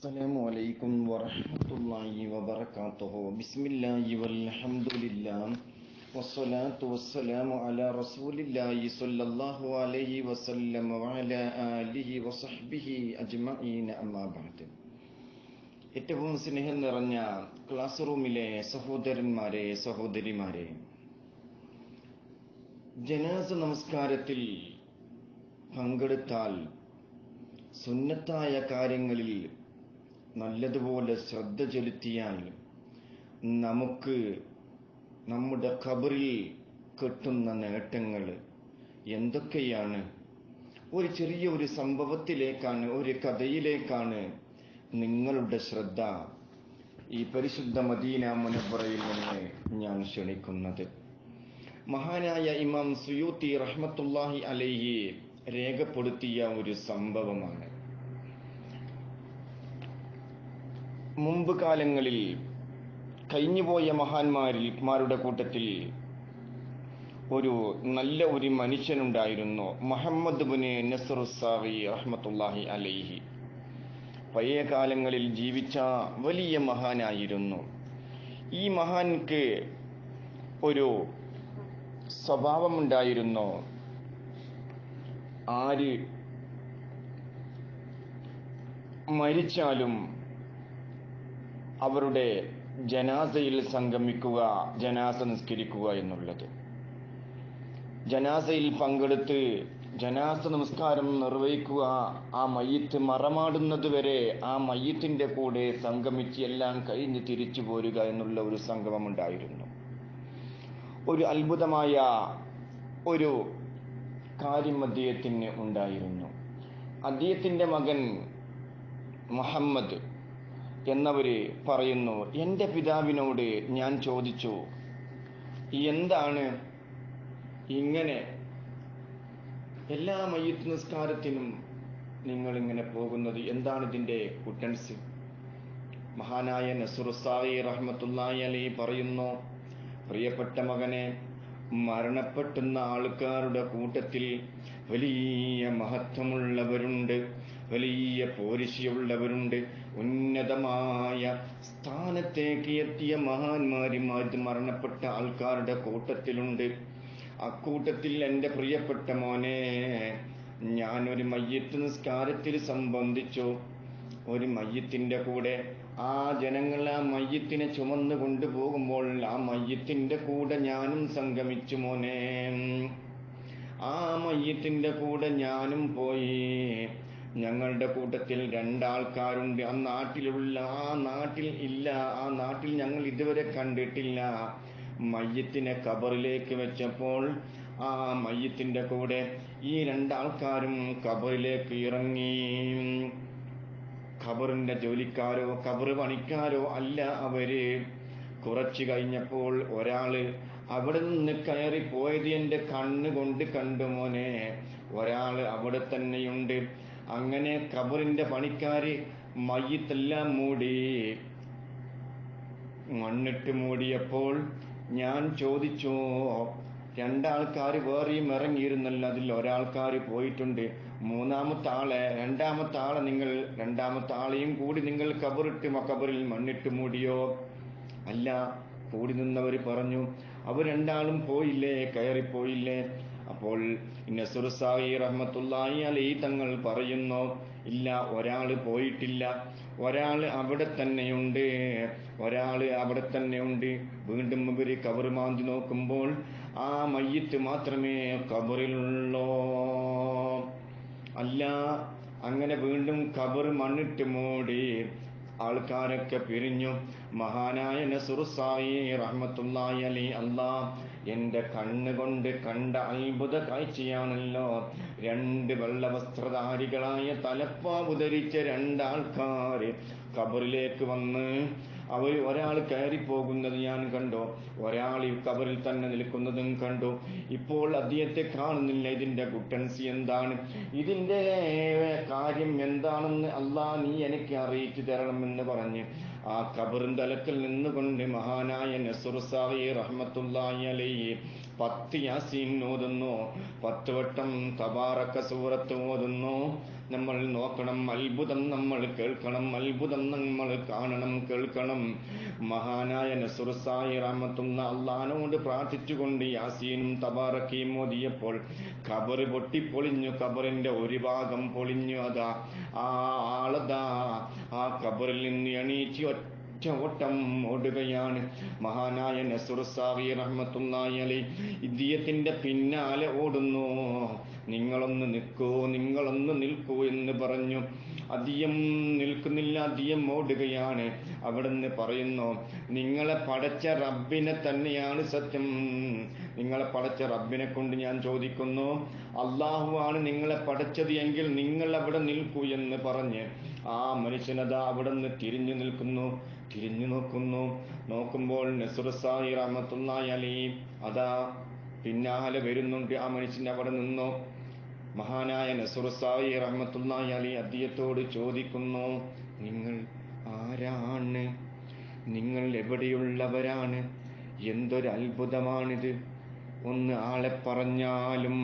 السلام عليكم ورحمة الله وبركاته بسم الله والحمد لله والصلاة والسلام على رسول الله صلى الله عليه وسلم وعلى آله وصحبه أجمعين أما بعد ഏറ്റവും സ്നേഹം നിറഞ്ഞ ക്ലാസ് റൂമിലെ സഹോദരന്മാരെ സഹോദരിമാരെ ജനാസ നമസ്കാരത്തിൽ പങ്കെടുത്താൽ സുന്നത്തായ കാര്യങ്ങളിൽ നല്ലതുപോലെ ശ്രദ്ധ ചെലുത്തിയാൽ നമുക്ക് നമ്മുടെ ഖബറിൽ കിട്ടുന്ന നേട്ടങ്ങൾ എന്തൊക്കെയാണ്? ഒരു ചെറിയ ഒരു സംഭവത്തിലേക്കാണ് ഒരു കഥയിലേക്കാണ് നിങ്ങളുടെ ശ്രദ്ധ ഈ പരിശുദ്ധ മദീന മുനപ്പുറയിൽ നിന്ന് ഞാൻ ക്ഷണിക്കുന്നത്. മഹാനായ ഇമാം സുയൂത്തി റഹ്മത്തുല്ലാഹി അലൈഹി രേഖപ്പെടുത്തിയ ഒരു സംഭവമാണ്. മുമ്പ് കാലങ്ങളിൽ കഴിഞ്ഞുപോയ മഹാന്മാരിൽ മാരുടെ കൂട്ടത്തിൽ ഒരു നല്ല ഒരു മനുഷ്യനുണ്ടായിരുന്നു മുഹമ്മദ് ബുന് നസറുസാവി റഹ്മത്തുല്ലാഹി അലൈഹി. പഴയ കാലങ്ങളിൽ ജീവിച്ച വലിയ മഹാനായിരുന്നു. ഈ മഹാൻക്ക് ഒരു സ്വഭാവമുണ്ടായിരുന്നു. ആര് മരിച്ചാലും അവരുടെ ജനാസയിൽ സംഗമിക്കുക ജനാസ നിസ്കരിക്കുക എന്നുള്ളത്. ജനാസയിൽ പങ്കെടുത്ത് ജനാസ നമസ്കാരം നിർവഹിക്കുക ആ മയ്യത്ത് മറമാടുന്നത് വരെ ആ മയ്യത്തിന്റെ കൂടെ സംഗമിച്ച് എല്ലാം കഴിഞ്ഞ് തിരിച്ചു പോരുക എന്നുള്ള ഒരു സംഗമം ഉണ്ടായിരുന്നു ഒരു അത്ഭുതമായ ഒരു കാര്യം അദ്ദേഹത്തിന് ഉണ്ടായിരുന്നു. അദ്ദേഹത്തിന്റെ മകൻ മുഹമ്മദ് എന്നവര് പറയുന്നു എന്റെ പിതാവിനോട് ഞാൻ ചോദിച്ചു എന്താണ് ഇങ്ങനെ എല്ലാ മയ്യത്ത് നിസ്കാരത്തിനും നിങ്ങൾ ഇങ്ങനെ പോകുന്നത്? എന്താണ് ഇതിന്റെ കുട്ടൻസ് മഹാനായ നസുറുസായി റഹ്മത്തുല്ലായി അലി പറയുന്നു പ്രിയപ്പെട്ട മകനെ മരണപ്പെട്ടുന്ന ആൾക്കാരുടെ കൂട്ടത്തിൽ വലിയ മഹത്വമുള്ളവരുണ്ട്. വലിയ പോരിശയുള്ളവരുണ്ട്. ഉന്നതമായ സ്ഥാനത്തേക്ക് എത്തിയ മഹാന്മാരിമാർ മരണപ്പെട്ട ആൾക്കാരുടെ കൂട്ടത്തിലുണ്ട്. അക്കൂട്ടത്തിൽ എന്റെ പ്രിയപ്പെട്ട മോനെ ഞാനൊരു മയ്യത്ത് നിസ്കാരത്തിൽ സംബന്ധിച്ചു. ഒരു മയ്യത്തിന്റെ കൂടെ ആ ജനങ്ങൾ ആ മയ്യത്തിനെ ചുമന്നു കൊണ്ടുപോകുമ്പോൾ ആ മയ്യത്തിന്റെ കൂടെ ഞാനും സംഗമിച്ചു മോനെ. ആ മയ്യത്തിന്റെ കൂടെ ഞാനും പോയി. ഞങ്ങളുടെ കൂട്ടത്തിൽ രണ്ടാൾക്കാരുണ്ട്. ആ നാട്ടിലുള്ള ആ നാട്ടിൽ ഇല്ല ആ നാട്ടിൽ ഞങ്ങൾ ഇതുവരെ കണ്ടിട്ടില്ല. മയ്യത്തിനെ കബറിലേക്ക് വെച്ചപ്പോൾ ആ മയ്യത്തിന്റെ കൂടെ ഈ രണ്ടാൾക്കാരും കബറിലേക്ക് ഇറങ്ങി. ഖബറിന്റെ ജോലിക്കാരോ ഖബർ പണിക്കാരോ അല്ല അവർ. കുറച്ചു കഴിഞ്ഞപ്പോൾ ഒരാൾ അവിടെ നിന്ന് കയറി പോയത് എന്റെ കണ്ണുകൊണ്ട് കണ്ടു മോനെ. ഒരാൾ അവിടെ തന്നെയുണ്ട്. അങ്ങനെ ഖബറിന്റെ പണിക്കാര് മയ്യത്തെല്ലാം മൂടി. മണ്ണിട്ട് മൂടിയപ്പോൾ ഞാൻ ചോദിച്ചു രണ്ടാൾക്കാർ വേറെയും ഇറങ്ങിയിരുന്നല്ലോ അതിൽ ഒരാൾക്കാർ പോയിട്ടുണ്ട്. മൂന്നാമത്തെ ആളെ രണ്ടാമത്തെ ആളെ നിങ്ങൾ രണ്ടാമത്തെ ആളെയും കൂടി നിങ്ങൾ കബറിട്ട് കബറിൽ മണ്ണിട്ട് മൂടിയോ? അല്ല കൂടി നിന്നവർ പറഞ്ഞു അവർ രണ്ടാളും പോയില്ലേ കയറിപ്പോയില്ലേ? അപ്പോൾ റഹ്മത്തുല്ലായി അലി തങ്ങൾ പറയുന്നു ഇല്ല ഒരാൾ പോയിട്ടില്ല. ഒരാൾ അവിടെ തന്നെയുണ്ട്. ഒരാൾ അവിടെ തന്നെയുണ്ട്. വീണ്ടും ഇവർ കവർ മാന്തി നോക്കുമ്പോൾ ആ മയ്യത്ത് മാത്രമേ കബറിലുള്ളോ. അല്ല അങ്ങനെ വീണ്ടും കബർ മണ്ണിട്ട് മൂടി ആൾക്കാരൊക്കെ പിരിഞ്ഞു. മഹാനായ നസുറുസായി റഹ്മത്തുല്ലായി അലി അള്ളാ എന്റെ കണ്ണുകൊണ്ട് കണ്ട അത്ഭുത കാഴ്ചയാണല്ലോ. രണ്ട് വെള്ളവസ്ത്രധാരികളായ തലപ്പാവ് ധരിച്ച രണ്ടാൾക്കാർ കബറിലേക്ക് വന്ന് അവർ ഒരാൾ കയറി കയറിപ്പോകുന്നത് ഞാൻ കണ്ടു. ഒരാൾ ഈ കബറിൽ തന്നെ നിൽക്കുന്നതും കണ്ടു. ഇപ്പോൾ അദ്ദേഹത്തെ കാണുന്നില്ല ഇതിന്റെ കുട്ടൻസി എന്താണ്? ഇതിന്റെ കാര്യം എന്താണെന്ന് അല്ലാ നീ എനിക്ക് അറിയിച്ചു തരണമെന്ന് പറഞ്ഞ് ആ കബറും തലത്തിൽ നിന്നുകൊണ്ട് മഹാനായ നസുറുസായി റഹ്മത്തുല്ലായി അലൈഹി അലി പത്ത് യാസീൻ ഓതുന്നു. പത്ത് വട്ടം തബാറക്ക സൂറത്ത് ഓതുന്നു. നമ്മൾ നോക്കണം അത്ഭുതം നമ്മൾ കേൾക്കണം അത്ഭുതം നമ്മൾ കാണണം കേൾക്കണം. മഹാനായ നസുറസായി റാമത്തുന്ന അള്ളഹാനോട് പ്രാർത്ഥിച്ചുകൊണ്ട് യാസീനും തബാറക്കയും ഓതിയപ്പോൾ ഖബറ് പൊട്ടിപ്പൊളിഞ്ഞു ഖബറിന്റെ ഒരു ഭാഗം പൊളിഞ്ഞു. അതാ ആ ആളതാ ആ ഖബറിൽ നിന്ന് എണീച്ച് ഒറ്റ ഓടുകയാണ് മഹാനായ നസുറുസാവി റഹ്മത്തുള്ളാഹി അലി ഇദ്ദേഹത്തിന്റെ പിന്നാലെ ഓടുന്നു. നിൽക്കൂ നിങ്ങളൊന്ന് നിൽക്കൂ എന്ന് പറഞ്ഞു. അധികം നിൽക്കുന്നില്ല അധികം ഓടുകയാണ്. അവിടുന്ന് പറയുന്നു നിങ്ങളെ പടച്ച റബ്ബിനെ തന്നെയാണ് സത്യം. നിങ്ങളെ പടച്ച റബ്ബിനെ കൊണ്ട് ഞാൻ ചോദിക്കുന്നു അള്ളാഹു ആണ് നിങ്ങളെ പടച്ചത് എങ്കിൽ നിങ്ങൾ അവിടെ നിൽക്കൂ എന്ന് പറഞ്ഞ് ആ മനുഷ്യനത അവിടെ നിന്ന് തിരിഞ്ഞു നിൽക്കുന്നു തിരിഞ്ഞു നോക്കുന്നു. നോക്കുമ്പോൾ നസുറസായി റഹ്മത്തുള്ളാഹി അലീം അതാ പിന്നാലെ വരുന്നുണ്ട് ആ മനുഷ്യൻ അവിടെ നിന്നു. മഹാനായ നസുറസായി റഹ്മത്തുല്ലായി അലി അദ്ദേഹത്തോട് ചോദിക്കുന്നു നിങ്ങൾ ആരാണ്? നിങ്ങൾ എവിടെയുള്ളവരാണ്? എന്തൊരത്ഭുതമാണിത്? ഒന്ന് ആളെ പറഞ്ഞാലും